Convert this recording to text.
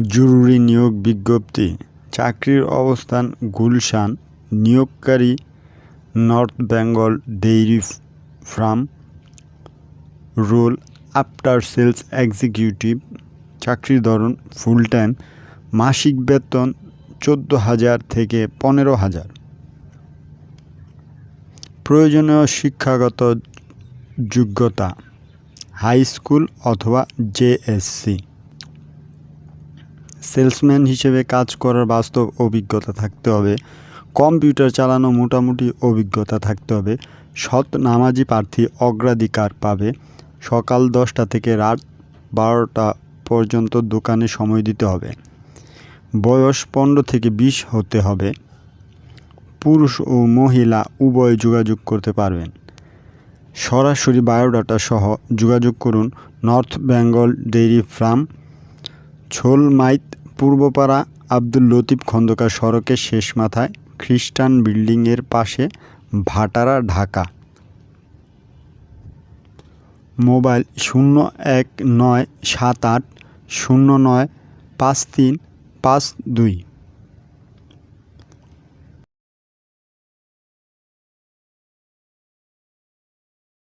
জরুরি নিয়োগ বিজ্ঞপ্তি। চাকরির অবস্থান Gulshan. নিয়োগকারী North Bengal dairy farm. Role after sales executive. চাকরির ধরন ফুল টাইম মাসিক বেতন চোদ্দ হাজার থেকে পনেরো হাজার। প্রয়োজনীয় শিক্ষাগত যোগ্যতা। হাই স্কুল অথবা জেএসসি সেলসম্যান হিসেবে কাজ করার বাস্তব অভিজ্ঞতা থাকতে হবে। কম্পিউটার চালানো মোটামুটি অভিজ্ঞতা থাকতে হবে। সৎ নামাজি প্রার্থী অগ্রাধিকার পাবে। সকাল দশটা থেকে রাত বারোটা পর্যন্ত দোকানে সময় দিতে হবে। বয়স পনেরো থেকে বিশ হতে হবে। পুরুষ ও মহিলা উভয় যোগাযোগ করতে পারবেন। সরাসরি বায়োডাটা সহ যোগাযোগ করুন North Bengal dairy farm Cholmait Purbapara Abdul Latif Khandakar সড়কের শেষ মাথায় খ্রিস্টান বিল্ডিংয়ের পাশে ভাটারা ঢাকা। মোবাইল শূন্য এক নয় সাত আট শূন্য নয় পাঁচ তিন পাঁচ দুই।